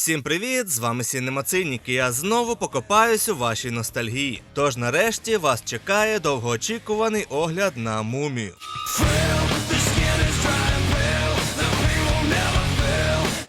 Всім привіт! З вами Сінемацинік і я знову покопаюсь у вашій ностальгії. Тож нарешті вас чекає довгоочікуваний огляд на мумію.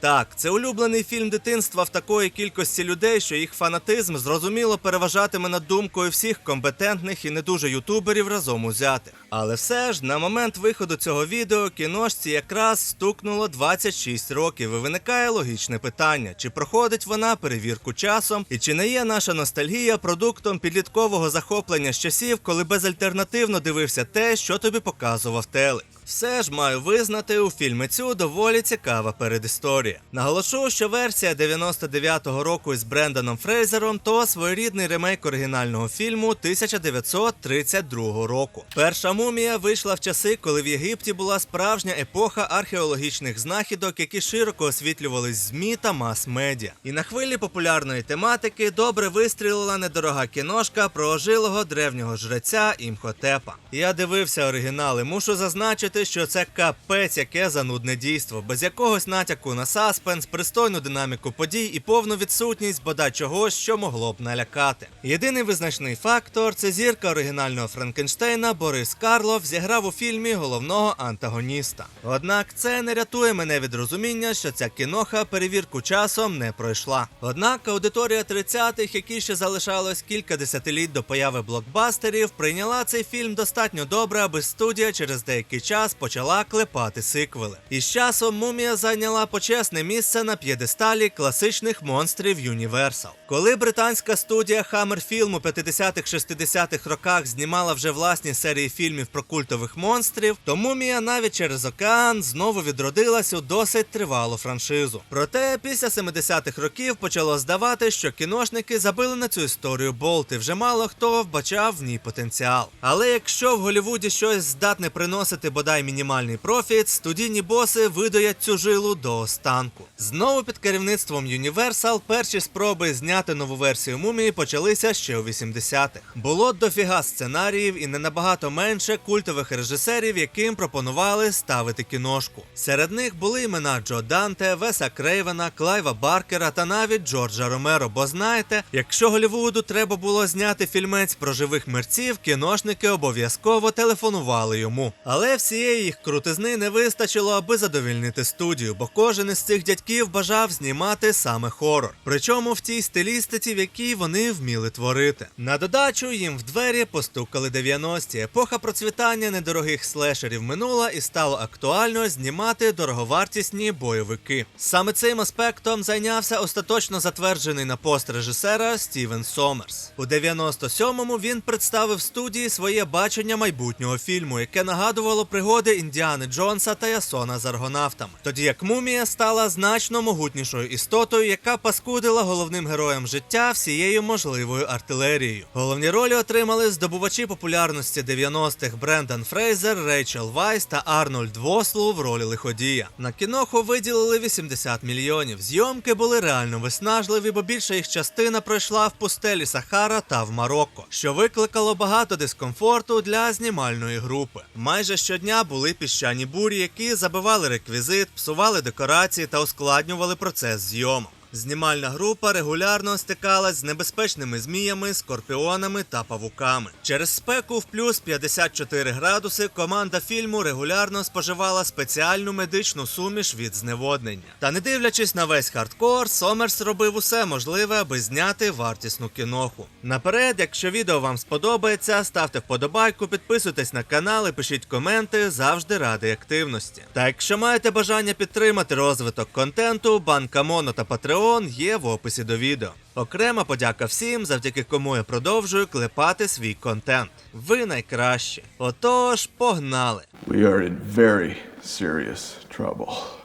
Так, це улюблений фільм дитинства в такої кількості людей, що їх фанатизм зрозуміло переважатиме над думкою всіх компетентних і не дуже ютуберів разом узятих. Але все ж на момент виходу цього відео кіношці якраз стукнуло 26 років, і виникає логічне питання: чи проходить вона перевірку часом, і чи не є наша ностальгія продуктом підліткового захоплення з часів, коли безальтернативно дивився те, що тобі показував телек. Все ж маю визнати, у фільмі цю доволі цікава передісторія. Наголошу, що версія 99-го року із Бренданом Фрейзером то своєрідний ремейк оригінального фільму 1932 року. Перша мумія вийшла в часи, коли в Єгипті була справжня епоха археологічних знахідок, які широко освітлювались ЗМІ та мас-медіа. І на хвилі популярної тематики добре вистрілила недорога кіношка про ожилого древнього жреця Імхотепа. Я дивився оригінали, мушу зазначити, що це капець яке занудне дійство, без якогось натяку на саспенс, пристойну динаміку подій і повну відсутність бодай чогось, що могло б налякати. Єдиний визначний фактор це зірка оригінального Франкенштейна Борис Карлов зіграв у фільмі головного антагоніста. Однак це не рятує мене від розуміння, що ця кіноха перевірку часом не пройшла. Однак аудиторія 30-х, які ще залишалось кілька десятиліть до появи блокбастерів, прийняла цей фільм достатньо добре, аби студія через деякий час почала клепати сиквели. І з часом мумія зайняла почесне місце на п'єдесталі класичних монстрів Universal. Коли британська студія Hammer Film у 50-х-60-х роках знімала вже власні серії фільмів про культових монстрів, то мумія навіть через океан знову відродилась у досить тривалу франшизу. Проте після 70-х років почало здавати, що кіношники забили на цю історію болти. Вже мало хто вбачав в ній потенціал. Але якщо в Голлівуді щось здатне приносити бодай мінімальний профіт, студійні боси видаять цю жилу до останку. Знову під керівництвом Universal перші спроби зняти нову версію мумії почалися ще у 80-х. Було дофіга сценаріїв і не набагато менше культових режисерів, яким пропонували ставити кіношку. Серед них були імена Джо Данте, Веса Крейвена, Клайва Баркера та навіть Джорджа Ромеро. Бо знаєте, якщо Голлівуду треба було зняти фільмець про живих мерців, кіношники обов'язково телефонували йому. Але всієї їх крутизни не вистачило, аби задовільнити студію, бо кожен із цих дядьків бажав знімати саме хорор. Причому в тій стилістиці, в якій вони вміли творити. На додачу їм в двері постукали 90-ті. Епоха процвітання недорогих слешерів минула і стало актуально знімати дороговартісні бойовики. Саме цим аспектом зайнявся остаточно затверджений на пост режисера Стівен Сомерс. У 97-му він представив студії своє бачення майбутнього фільму, яке нагадувало пригоди Індіани Джонса та Ясона з аргонавтами. Тоді як мумія стала значно могутнішою істотою, яка паскудила головним героям життя всією можливою артилерією. Головні ролі отримали здобувачі популярності 90-х Брендан Фрейзер, Рейчел Вайс та Арнольд Вослу в ролі лиходія. На кіноху виділили 80 мільйонів. Зйомки були реально виснажливі, бо більша їх частина пройшла в пустелі Сахара та в Марокко, що викликало багато дискомфорту для знімальної групи. Майже щодня були піщані бурі, які забивали реквізит, псували декорації та ускладнювали процес зйомок. Знімальна група регулярно стикалась з небезпечними зміями, скорпіонами та павуками. Через спеку в плюс 54 градуси команда фільму регулярно споживала спеціальну медичну суміш від зневоднення. Та не дивлячись на весь хардкор, Сомерс робив усе можливе, аби зняти вартісну кіноху. Наперед, якщо відео вам сподобається, ставте вподобайку, підписуйтесь на канал і пишіть коменти, завжди радий активності. Та якщо маєте бажання підтримати розвиток контенту, банка Моно та Patreon є в описі до відео. Окрема подяка всім, завдяки кому я продовжую клепати свій контент. Ви найкращі. Отож, погнали! We are in very serious trouble.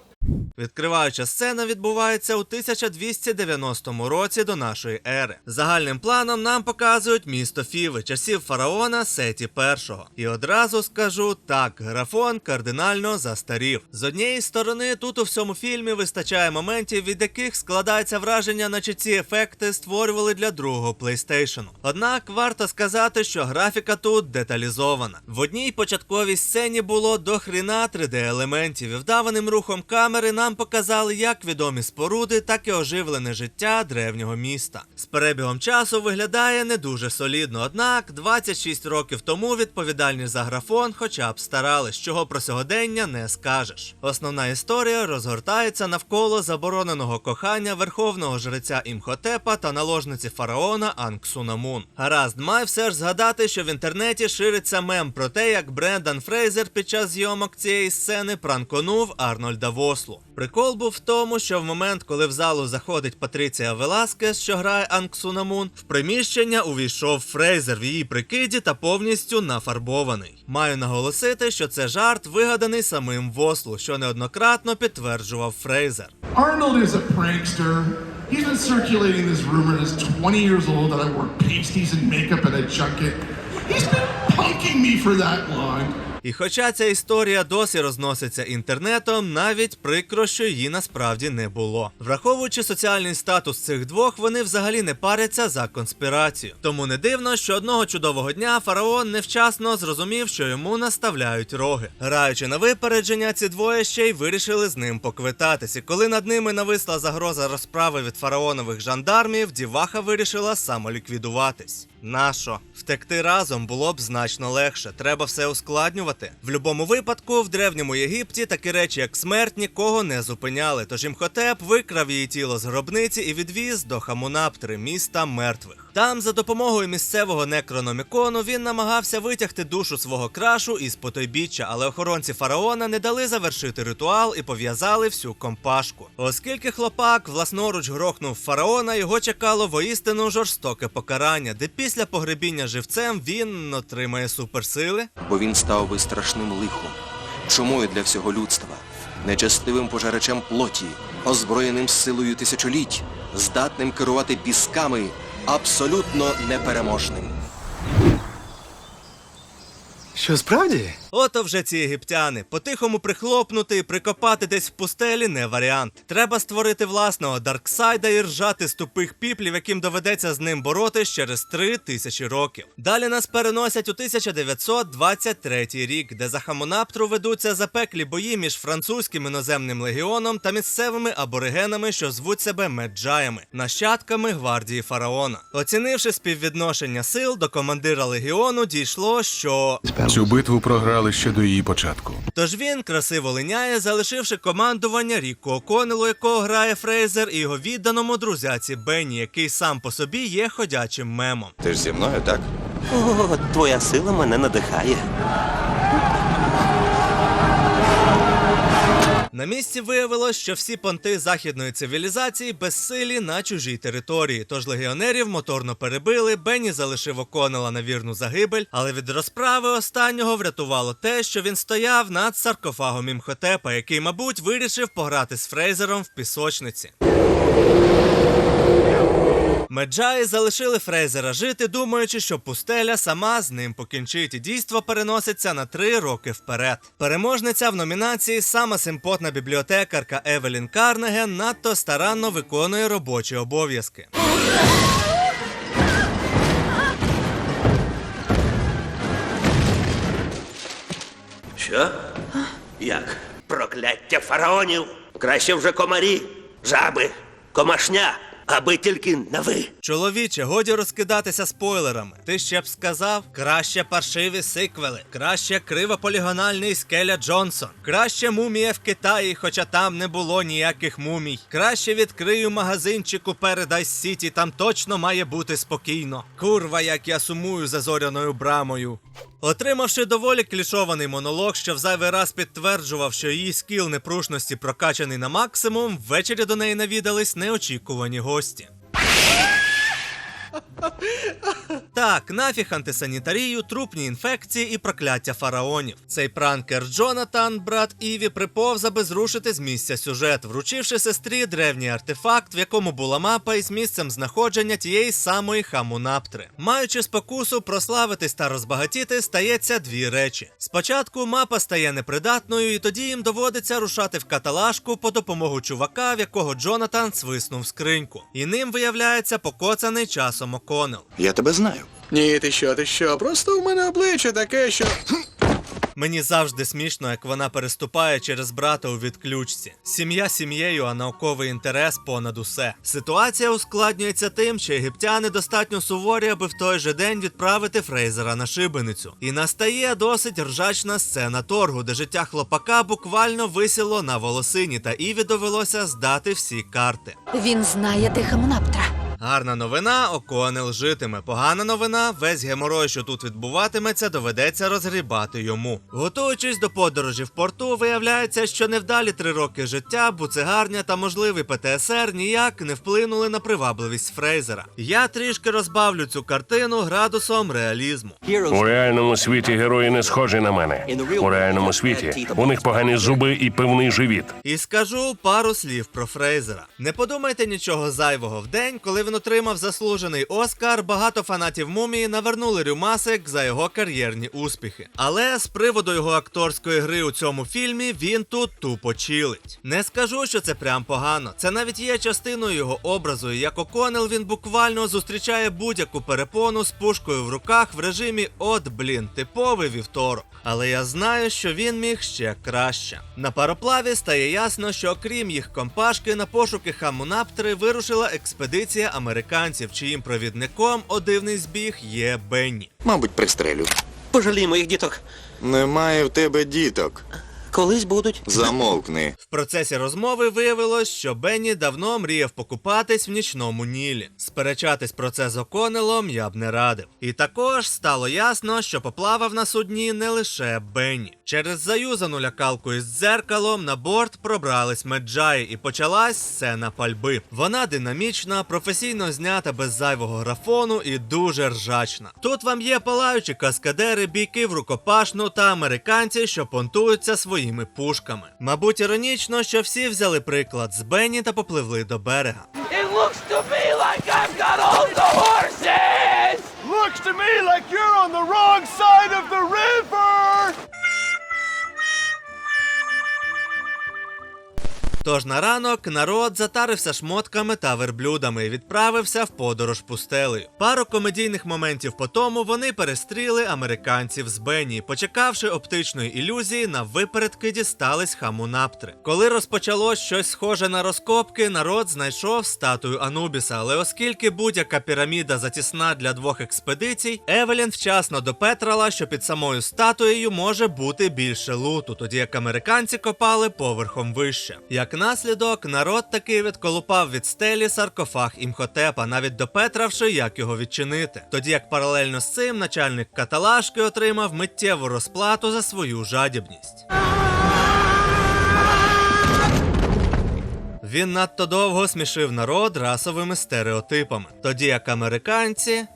Відкриваюча сцена відбувається у 1290 році до нашої ери. Загальним планом нам показують місто Фіви, часів фараона Сеті І. І одразу скажу так, графон кардинально застарів. З однієї сторони, тут у всьому фільмі вистачає моментів, від яких складається враження, наче ці ефекти створювали для другого PlayStation. Однак варто сказати, що графіка тут деталізована. В одній початковій сцені було до хріна 3D елементів, і вдаваним рухом камери нам нам показали як відомі споруди, так і оживлене життя древнього міста. З перебігом часу виглядає не дуже солідно, однак 26 років тому відповідальні за графон хоча б старались, чого про сьогодення не скажеш. Основна історія розгортається навколо забороненого кохання верховного жреця Імхотепа та наложниці фараона Анксунамун. Гаразд, май все ж згадати, що в інтернеті шириться мем про те, як Брендан Фрейзер під час зйомок цієї сцени пранконув Арнольда Вослу. Прикол був в тому, що в момент, коли в залу заходить Патріція Веласкес, що грає Анксунамун, в приміщення увійшов Фрейзер в її прикиді та повністю нафарбований. Маю наголосити, що це жарт вигаданий самим Вослу, що неоднократно підтверджував Фрейзер. Arnold is a prankster. He's been circulating this rumor that's 20 years old that I wore pasties and makeup at a junket. He's been punking me for that long. І хоча ця історія досі розноситься інтернетом, навіть прикро, що її насправді не було. Враховуючи соціальний статус цих двох, вони взагалі не паряться за конспірацію. Тому не дивно, що одного чудового дня фараон невчасно зрозумів, що йому наставляють роги. Граючи на випередження, ці двоє ще й вирішили з ним поквитатись. І коли над ними нависла загроза розправи від фараонових жандармів, діваха вирішила самоліквідуватись. Нащо? Втекти разом було б значно легше. Треба все ускладнювати. В будь-якому випадку, в древньому Єгипті такі речі, як смерть, нікого не зупиняли. Тож Імхотеп викрав її тіло з гробниці і відвіз до Хамунаптри, міста мертвих. Там, за допомогою місцевого некрономікону, він намагався витягти душу свого крашу із потойбіччя, але охоронці фараона не дали завершити ритуал і пов'язали всю компашку. Оскільки хлопак власноруч грохнув фараона, його чекало воістину жорстоке покарання, де після погребіння живцем він отримає суперсили. бо він став би страшним лихом, чумою для всього людства, нечестивим пожеречем плоті, озброєним силою тисячоліть, здатним керувати пісками, абсолютно непереможним. Що справді? Ото вже ці єгиптяни. По-тихому прихлопнути і прикопати десь в пустелі не варіант. Треба створити власного Дарксайда і ржати з тупих піплів, яким доведеться з ним боротись через три тисячі років. Далі нас переносять у 1923 рік, де за Хамонаптру ведуться запеклі бої між французьким іноземним легіоном та місцевими аборигенами, що звуть себе меджаями, нащадками гвардії фараона. Оцінивши співвідношення сил, до командира легіону дійшло, що Цю битву програли ще до її початку. Тож він красиво линяє, залишивши командування Ріко Оконелу, якого грає Фрейзер, і його відданому друзяці Бенні, який сам по собі є ходячим мемом. Ти ж зі мною, так? О, твоя сила мене надихає. На місці виявилось, що всі понти західної цивілізації безсилі на чужій території. Тож легіонерів моторно перебили. Бенні залишив Оконела на вірну загибель, але від розправи останнього врятувало те, що він стояв над саркофагом Імхотепа, який, мабуть, вирішив пограти з Фрейзером в пісочниці. Меджаї залишили Фрейзера жити, думаючи, що пустеля сама з ним покінчить, і дійство переноситься на три роки вперед. Переможниця в номінації сама симпотна бібліотекарка Евелін Карнеген надто старанно виконує робочі обов'язки. Що? Як? Прокляття фараонів. Краще вже комарі, жаби, комашня, аби тільки на ви. Чоловіче, годі розкидатися спойлерами. Ти ще б сказав, краще паршиві сиквели, краще кривополігональний скеля Джонсон, краще мумія в Китаї, хоча там не було ніяких мумій. Краще відкрию магазинчик у Paradise City, там точно має бути спокійно. Курва, як я сумую за зоряною брамою. Отримавши доволі клішований монолог, що в зайвий раз підтверджував, що її скіл непрушності прокачаний на максимум, ввечері до неї навідались неочікувані гості. Так, нафіг антисанітарію, трупні інфекції і прокляття фараонів. Цей пранкер Джонатан, брат Іві, приповз, аби зрушити з місця сюжет, вручивши сестрі древній артефакт, в якому була мапа із місцем знаходження тієї самої хамунаптри. Маючи спокусу прославитись та розбагатіти, стається дві речі. Спочатку мапа стає непридатною, і тоді їм доводиться рушати в каталажку по допомогу чувака, в якого Джонатан свиснув скриньку. І ним виявляється покоцаний часом Оконел. Я тебе знаю. Ні, ти що, ти що? Просто у мене обличчя таке, що. Мені завжди смішно, як вона переступає через брата у відключці. Сім'я сім'єю, а науковий інтерес понад усе. Ситуація ускладнюється тим, що єгиптяни достатньо суворі, аби в той же день відправити Фрейзера на шибеницю. І настає досить ржачна сцена торгу, де життя хлопака буквально висіло на волосині, та Іві довелося здати всі карти. Він знає Тихомонаптра. Гарна новина, Оконел житиме. Погана новина, весь геморой, що тут відбуватиметься, доведеться розгрібати йому. Готуючись до подорожі в порту, виявляється, що невдалі три роки життя, буцегарня та можливий ПТСР ніяк не вплинули на привабливість Фрейзера. Я трішки розбавлю цю картину градусом реалізму. У реальному світі герої не схожі на мене. У реальному світі у них погані зуби і пивний живіт. І скажу пару слів про Фрейзера. Не подумайте нічого зайвого в день, коли він отримав заслужений Оскар. Багато фанатів мумії навернули рюмасик за його кар'єрні успіхи. Але з приводу його акторської гри у цьому фільмі він тут тупо чилить. Не скажу, що це прям погано. Це навіть є частиною його образу. І як Оконел він буквально зустрічає будь-яку перепону з пушкою в руках в режимі От блін, типовий вівторок. Але я знаю, що він міг ще краще. На пароплаві стає ясно, що окрім їх компашки, на пошуки Хамунаптри вирушила експедиція американців, чиїм провідником о дивний збіг є Бенні. Мабуть, пристрелю. Пожалій моїх діток. Немає в тебе діток. Колись будуть. Замовкни. В процесі розмови виявилось, що Бенні давно мріяв покупатись в нічному Нілі. Сперечатись про це з Оконелом я б не радив. І також стало ясно, що поплавав на судні не лише Бенні. Через заюзану лякалку із дзеркалом на борт пробрались меджаї і почалась сцена пальби. Вона динамічна, професійно знята без зайвого графону і дуже ржачна. Тут вам є палаючі каскадери, бійки в рукопашну та американці, що понтуються своїми пушками. Мабуть, іронічно, що всі взяли приклад з Бенні та попливли до берега. Looks to me like you're on the wrong side of the river! Тож на ранок народ затарився шмотками та верблюдами і відправився в подорож пустелею. Пару комедійних моментів по тому вони перестріли американців з Бенні, почекавши оптичної ілюзії, на випередки дістались хамунаптри. Коли розпочалось щось схоже на розкопки, народ знайшов статую Анубіса, але оскільки будь-яка піраміда затісна для двох експедицій, Евелін вчасно допетрала, що під самою статуєю може бути більше луту, тоді як американці копали поверхом вище. Як наслідок, народ таки відколупав від стелі саркофаг імхотепа, навіть допетравши, як його відчинити. Тоді як паралельно з цим начальник каталажки отримав миттєву розплату за свою жадібність. Він надто довго смішив народ расовими стереотипами, тоді як американці.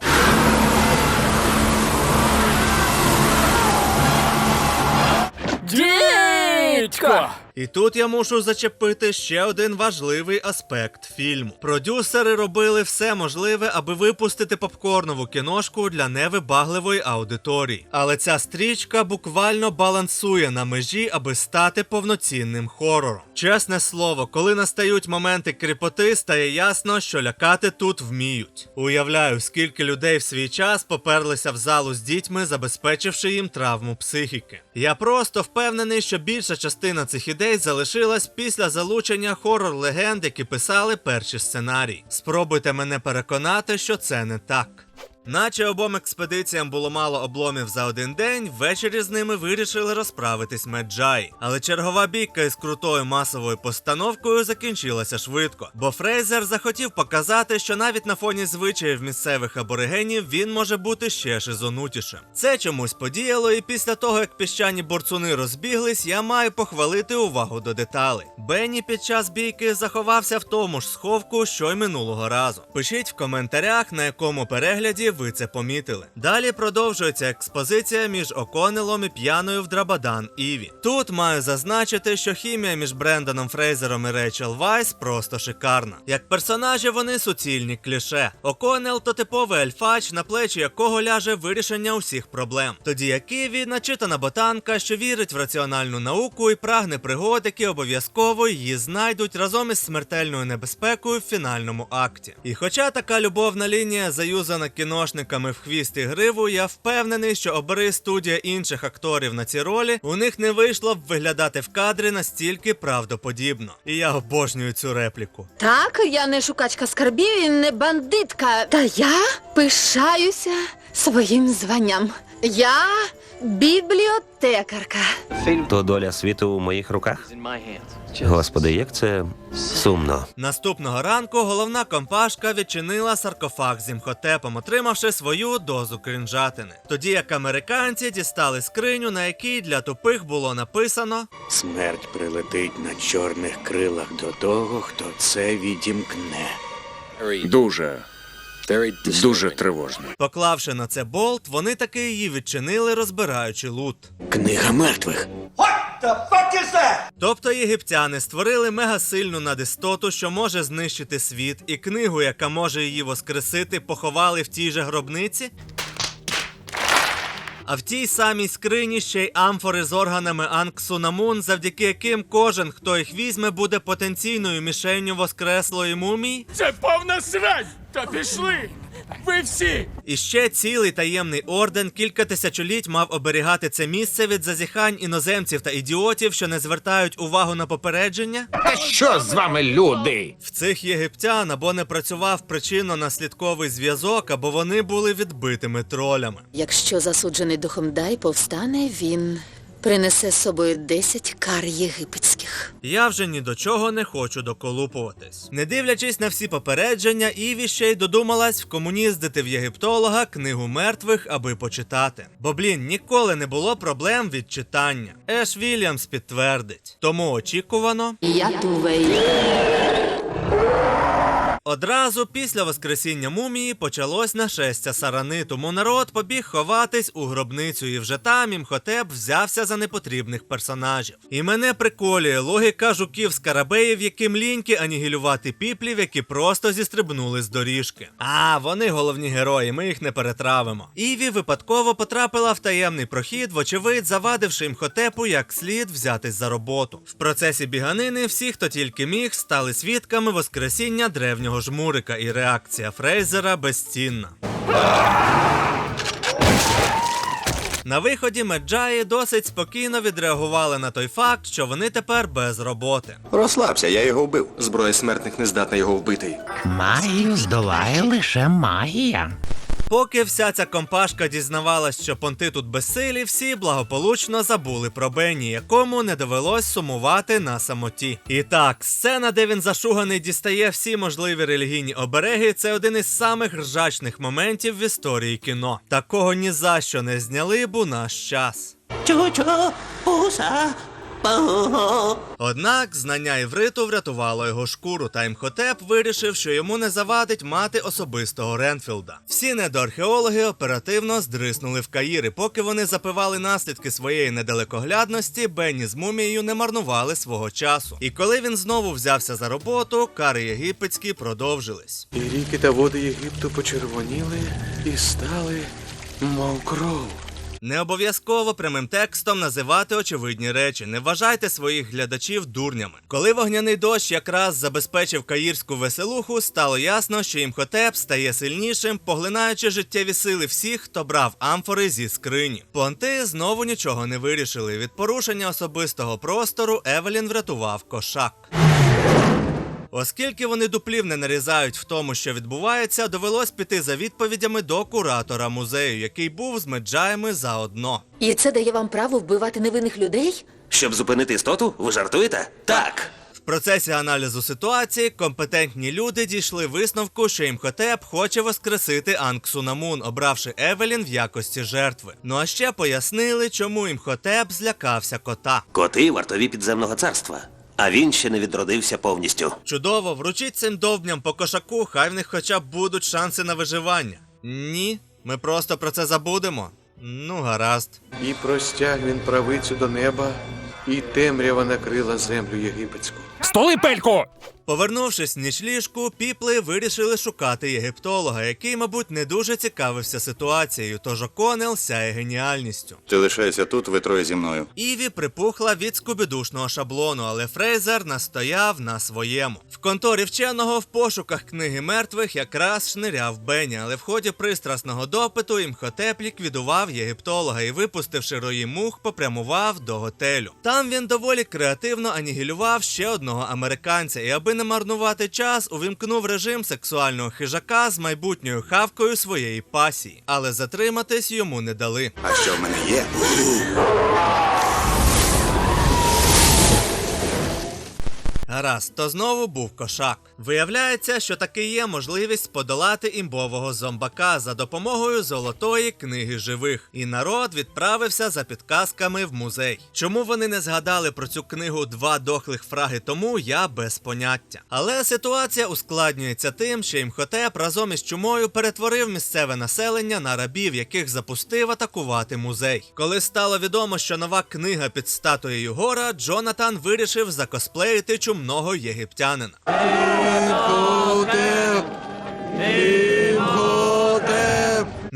Дідько! І тут я мушу зачепити ще один важливий аспект фільму. Продюсери робили все можливе, аби випустити попкорнову кіношку для невибагливої аудиторії. Але ця стрічка буквально балансує на межі, аби стати повноцінним хорором. Чесне слово, коли настають моменти кріпоти, стає ясно, що лякати тут вміють. Уявляю, скільки людей в свій час поперлися в залу з дітьми, забезпечивши їм травму психіки. Я просто впевнений, що більша частина цих ідей залишилась після залучення хорор-легенд, які писали перші сценарії. Спробуйте мене переконати, що це не так. Наче обом експедиціям було мало обломів за один день, ввечері з ними вирішили розправитись меджаї. Але чергова бійка із крутою масовою постановкою закінчилася швидко, бо Фрейзер захотів показати, що навіть на фоні звичаїв місцевих аборигенів він може бути ще шизонутішим. Це чомусь подіяло, і після того, як піщані борцуни розбіглись, я маю похвалити увагу до деталей. Бенні під час бійки заховався в тому ж сховку, що й минулого разу. Пишіть в коментарях, на якому перегляді ви це помітили. Далі продовжується експозиція між Оконелом і п'яною в Драбадан Іві. Тут маю зазначити, що хімія між Бренданом Фрейзером і Рейчел Вайс просто шикарна. Як персонажі вони суцільні кліше. Оконел то типовий альфач, на плечі якого ляже вирішення усіх проблем. Тоді як Іві начитана ботанка, що вірить в раціональну науку і прагне пригод, які обов'язково її знайдуть разом із смертельною небезпекою в фінальному акті. І хоча така любовна лінія заюзана кіно кіношниками в хвіст і гриву, я впевнений, що обери студія інших акторів на ці ролі, у них не вийшло б виглядати в кадрі настільки правдоподібно. І я обожнюю цю репліку. Так, я не шукачка скарбів і не бандитка. Та я пишаюся своїм званням. Я бібліотекарка. То доля світу у моїх руках. Господи, як це сумно. Наступного ранку головна компашка відчинила саркофаг з імхотепом, отримавши свою дозу кринжатини. Тоді як американці дістали скриню, на якій для тупих було написано Смерть прилетить на чорних крилах до того, хто це відімкне. Дуже, дуже тривожно. Поклавши на це болт, вони таки її відчинили, розбираючи лут. Книга мертвих. Тобто єгиптяни створили мегасильну надистоту, що може знищити світ, і книгу, яка може її воскресити, поховали в тій же гробниці? А в тій самій скрині ще й амфори з органами Анксунамун, завдяки яким кожен, хто їх візьме, буде потенційною мішенню воскреслої мумії? Це повна срань! Та пішли! Ви всі! І ще цілий таємний орден кілька тисячоліть мав оберігати це місце від зазіхань іноземців та ідіотів, що не звертають увагу на попередження. Та що з вами, люди? В цих єгиптян або не працював причинно-наслідковий зв'язок, або вони були відбитими тролями. Якщо засуджений духом дай повстане, він принесе з собою 10 кар єгипетських. Я вже ні до чого не хочу доколупуватись. Не дивлячись на всі попередження, Іві ще й додумалась вкомуніздити в єгиптолога книгу мертвих, аби почитати. Бо блін, ніколи не було проблем від читання. Еш Вільямс підтвердить. Тому очікувано. Я тувей. Одразу після воскресіння мумії почалось нашестя сарани, тому народ побіг ховатись у гробницю, і вже там імхотеп взявся за непотрібних персонажів. І мене приколює логіка жуків скарабеїв, яким ліньки анігілювати піплів, які просто зістрибнули з доріжки. А, вони головні герої, ми їх не перетравимо. Іві випадково потрапила в таємний прохід, вочевидь, завадивши імхотепу як слід взятись за роботу. В процесі біганини всі, хто тільки міг, стали свідками воскресіння древнього жмурика, і реакція Фрейзера безцінна. На виході Меджаї досить спокійно відреагували на той факт, що вони тепер без роботи. Розслабся, я його вбив. Зброя смертних не здатна його вбити. Магію здолає лише магія. Поки вся ця компашка дізнавалась, що понти тут безсилі, всі благополучно забули про Бенні, якому не довелось сумувати на самоті. І так, сцена, де він зашуганий дістає всі можливі релігійні обереги, це один із самих ржачних моментів в історії кіно. Такого ні за що не зняли б у наш час. Чого-чого? Уса. Однак знання івриту врятувало його шкуру, та імхотеп вирішив, що йому не завадить мати особистого Ренфілда. Всі недоархеологи оперативно здриснули в Каїри. Поки вони запивали наслідки своєї недалекоглядності, Бенні з мумією не марнували свого часу. І коли він знову взявся за роботу, кари єгипетські продовжились. І ріки та води Єгипту почервоніли і стали, мов кров. Не обов'язково прямим текстом називати очевидні речі. Не вважайте своїх глядачів дурнями. Коли вогняний дощ якраз забезпечив каїрську веселуху, стало ясно, що імхотеп стає сильнішим, поглинаючи життєві сили всіх, хто брав амфори зі скрині. Понти знову нічого не вирішили. Від порушення особистого простору Евелін врятував кошак. Оскільки вони дуплів не нарізають в тому, що відбувається, довелось піти за відповідями до куратора музею, який був з меджаями заодно. І це дає вам право вбивати невинних людей? Щоб зупинити істоту, ви жартуєте? Так. В процесі аналізу ситуації компетентні люди дійшли висновку, що імхотеп хоче воскресити Анксунамун, обравши Евелін в якості жертви. Ну а ще пояснили, чому імхотеп злякався кота. Коти вартові підземного царства. А він ще не відродився повністю. Чудово, вручіть цим довбням по кошаку, хай в них хоча б будуть шанси на виживання. Ні, ми просто про це забудемо. Ну, гаразд. І простяг він правицю до неба, і темрява накрила землю єгипетську. Столи пельку! Повернувшись в нічліжку, піпли вирішили шукати єгиптолога, який, мабуть, не дуже цікавився ситуацією, тож Оконел сяє геніальністю. Ти лишайся тут, ви троє зі мною. Іві припухла від скубідушного шаблону, але Фрейзер настояв на своєму. В конторі вченого в пошуках книги мертвих якраз шниряв Бені, але в ході пристрасного допиту імхотеп ліквідував єгиптолога і, випустивши рої мух, попрямував до готелю. Там він доволі креативно анігілював ще одного американця, і аби не марнувати час, увімкнув режим сексуального хижака з майбутньою хавкою своєї пасії. Але затриматись йому не дали. А що в мене є? Гаразд, то знову був кошак. Виявляється, що таки є можливість подолати імбового зомбака за допомогою золотої книги живих. І народ відправився за підказками в музей. Чому вони не згадали про цю книгу два дохлих фраги тому, я без поняття. Але ситуація ускладнюється тим, що імхотеп разом із чумою перетворив місцеве населення на рабів, яких запустив атакувати музей. Коли стало відомо, що нова книга під статуєю гора, Джонатан вирішив закосплеїти чумного єгиптянина.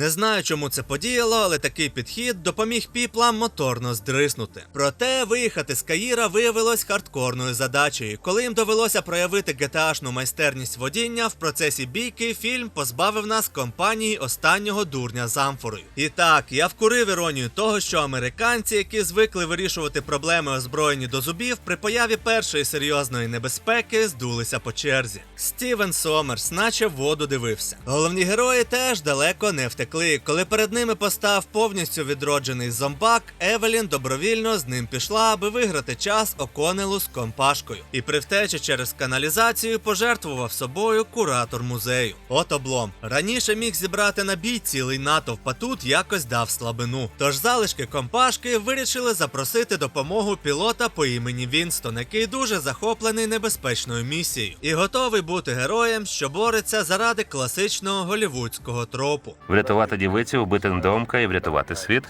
Не знаю, чому це подіяло, але такий підхід допоміг піплам моторно здриснути. Проте виїхати з Каїра виявилось хардкорною задачею. Коли їм довелося проявити GTA-шну майстерність водіння, в процесі бійки фільм позбавив нас компанії останнього дурня з амфорою. І так, я вкурив іронію того, що американці, які звикли вирішувати проблеми озброєні до зубів, при появі першої серйозної небезпеки здулися по черзі. Стівен Сомерс, наче воду дивився. Головні герої теж далеко не втекли. Коли перед ними постав повністю відроджений зомбак, Евелін добровільно з ним пішла, аби виграти час Оконелу з компашкою. І при втечі через каналізацію пожертвував собою куратор музею. От облом. Раніше міг зібрати на бій цілий натовп, а тут якось дав слабину. Тож залишки компашки вирішили запросити допомогу пілота по імені Вінстон, який дуже захоплений небезпечною місією і готовий бути героєм, що бореться заради класичного голівудського тропу. Врятувати дівицю, убити домка і врятувати світ.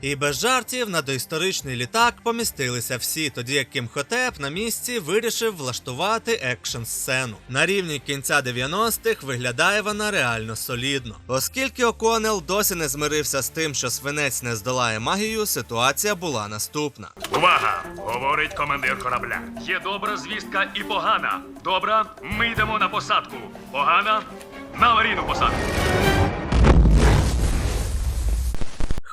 І без жартів на доісторичний літак помістилися всі, тоді як Кімхотеп на місці вирішив влаштувати екшн сцену. На рівні кінця 90-х виглядає вона реально солідно. Оскільки Оконел досі не змирився з тим, що свинець не здолає магію, ситуація була наступна. Увага! Говорить командир корабля. Є добра звістка і погана. Добра, ми йдемо на посадку. Погана на аварійну посадку.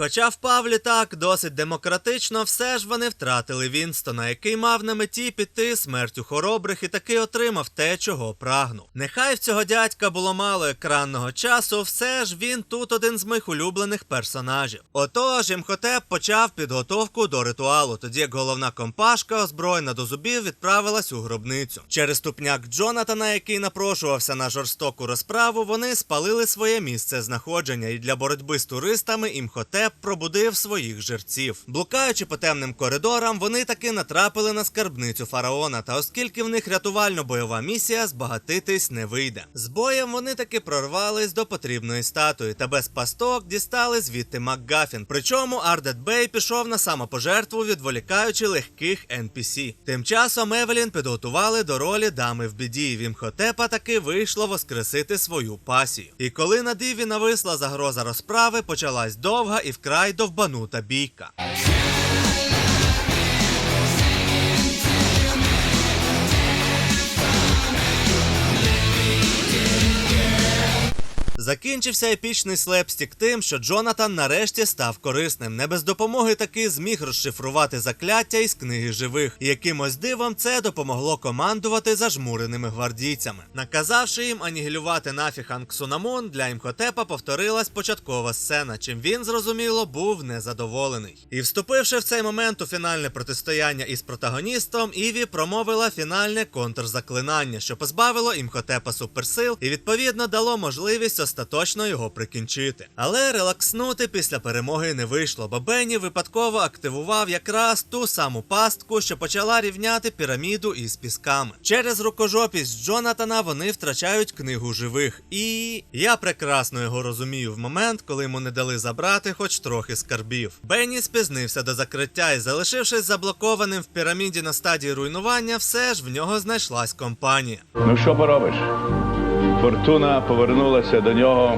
Хоча впав літак досить демократично, все ж вони втратили Вінстона, який мав на меті піти смертю хоробрих і таки отримав те, чого прагнув. Нехай в цього дядька було мало екранного часу, все ж він тут один з моїх улюблених персонажів. Отож, Імхотеп почав підготовку до ритуалу, тоді як головна компашка, озброєна до зубів, відправилась у гробницю. Через ступняк Джонатана, який напрошувався на жорстоку розправу, вони спалили своє місце знаходження, і для боротьби з туристами Імхотеп пробудив своїх жерців. Блукаючи по темним коридорам, вони таки натрапили на скарбницю фараона. Та оскільки в них рятувально-бойова місія, збагатитись не вийде. З боєм вони таки прорвались до потрібної статуї та без пасток дістали звідти Макгафін. Причому Ардет Бей пішов на самопожертву, відволікаючи легких NPC. Тим часом Евелін підготували до ролі дами в біді. і в таки вийшло воскресити свою пасію. І коли на диві нависла загроза розправи, почалась довга і вкрай довбанута бійка. Закінчився епічний слепстік тим, що Джонатан нарешті став корисним. Не без допомоги таки зміг розшифрувати закляття із книги живих. І якимось дивом це допомогло командувати зажмуреними гвардійцями. Наказавши їм анігілювати нафіг Анксунамон, для Імхотепа повторилась початкова сцена, чим він, зрозуміло, був незадоволений. І вступивши в цей момент у фінальне протистояння із протагоністом, Іві промовила фінальне контрзаклинання, що позбавило Імхотепа суперсил і відповідно дало можливість остаточно його прикінчити. Але релакснути після перемоги не вийшло, бо Бенні випадково активував якраз ту саму пастку, що почала рівняти піраміду із пісками. Через рукожопість Джонатана вони втрачають книгу живих. І я прекрасно його розумію в момент, коли йому не дали забрати хоч трохи скарбів. Бенні спізнився до закриття і, залишившись заблокованим в піраміді на стадії руйнування, все ж в нього знайшлась компанія. Ну що поробиш? Фортуна повернулася до нього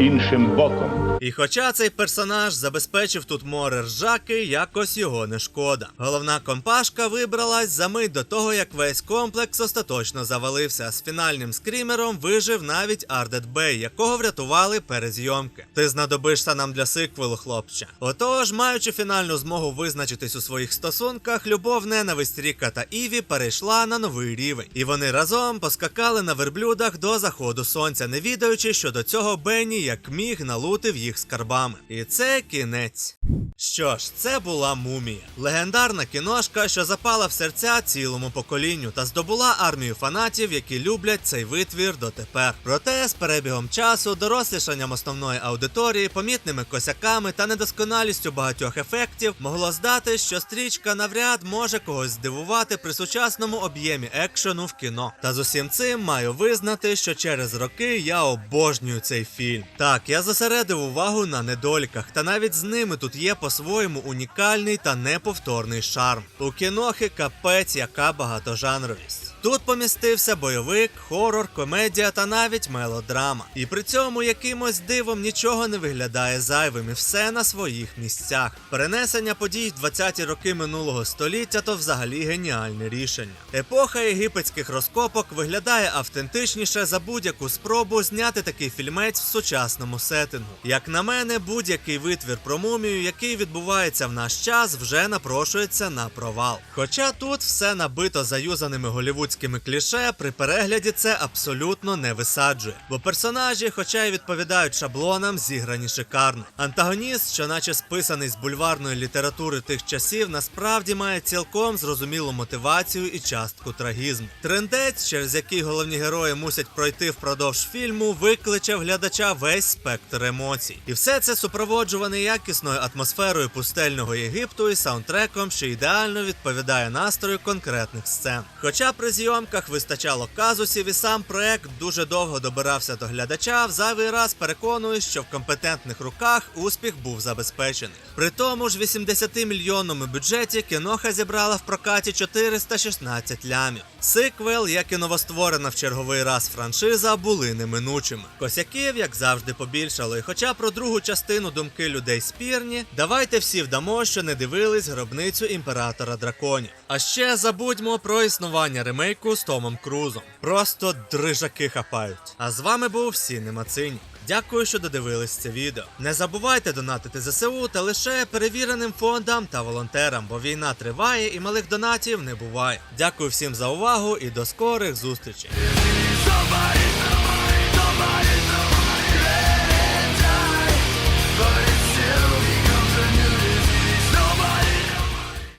іншим боком. І хоча цей персонаж забезпечив тут море ржаки, якось його не шкода. Головна компашка вибралась за мить до того, як весь комплекс остаточно завалився. З фінальним скрімером вижив навіть Ардет Бей, якого врятували перезйомки. Ти знадобишся нам для сиквелу, хлопче. Отож, маючи фінальну змогу визначитись у своїх стосунках, любов, ненависть Ріка та Іві перейшла на новий рівень. І вони разом поскакали на верблюдах до заходу сонця, не відаючи, що до цього Бенні як міг налутив їх скарбами. І це кінець. Що ж, це була мумія. Легендарна кіношка, що запала в серця цілому поколінню та здобула армію фанатів, які люблять цей витвір дотепер. Проте з перебігом часу, дорослішанням основної аудиторії, помітними косяками та недосконалістю багатьох ефектів могло здати, що стрічка навряд може когось здивувати при сучасному об'ємі екшену в кіно. Та з усім цим маю визнати, що через роки я обожнюю цей фільм. Так, я зосередив увагу на недоліках, та навіть з ними тут є по-своєму унікальний та неповторний шарм. У кінохи капець яка багатожанровість. Тут помістився бойовик, хорор, комедія та навіть мелодрама. І при цьому якимось дивом нічого не виглядає зайвим і все на своїх місцях. Перенесення подій в 20-ті роки минулого століття то взагалі геніальне рішення. Епоха єгипетських розкопок виглядає автентичніше за будь-яку спробу зняти такий фільмець в сучасному сеттингу. Як на мене, будь-який витвір про мумію, який відбувається в наш час, вже напрошується на провал. Хоча тут все набито заюзаними голівудськими кліше, при перегляді це абсолютно не висаджує. Бо персонажі, хоча й відповідають шаблонам, зіграні шикарно. Антагоніст, що наче списаний з бульварної літератури тих часів, насправді має цілком зрозумілу мотивацію і частку трагізму. Трендець, через який головні герої мусять пройти впродовж фільму, викличе в глядача весь спектр емоцій. І все це супроводжуване якісною атмосферою пустельного Єгипту і саундтреком, що ідеально відповідає настрою конкретних сцен. Хоча при зйомках вистачало казусів і сам проект дуже довго добирався до глядача, в зайвий раз переконуюсь, що в компетентних руках успіх був забезпечений. При тому ж 80-мільйонному бюджеті кіноха зібрала в прокаті 416 лямів. Сиквел, як і новостворена в черговий раз франшиза, були неминучими. Косяків, як завжди, побільшало. І хоча про другу частину думки людей спірні, давайте всі вдамо, що не дивились гробницю імператора драконів. А ще забудьмо про існування ремейку з Томом Крузом. Просто дрижаки хапають. А з вами був Сінема Цинік. Дякую, що додивились це відео. Не забувайте донатити ЗСУ та лише перевіреним фондам та волонтерам, бо війна триває і малих донатів не буває. Дякую всім за увагу і до скорих зустрічей.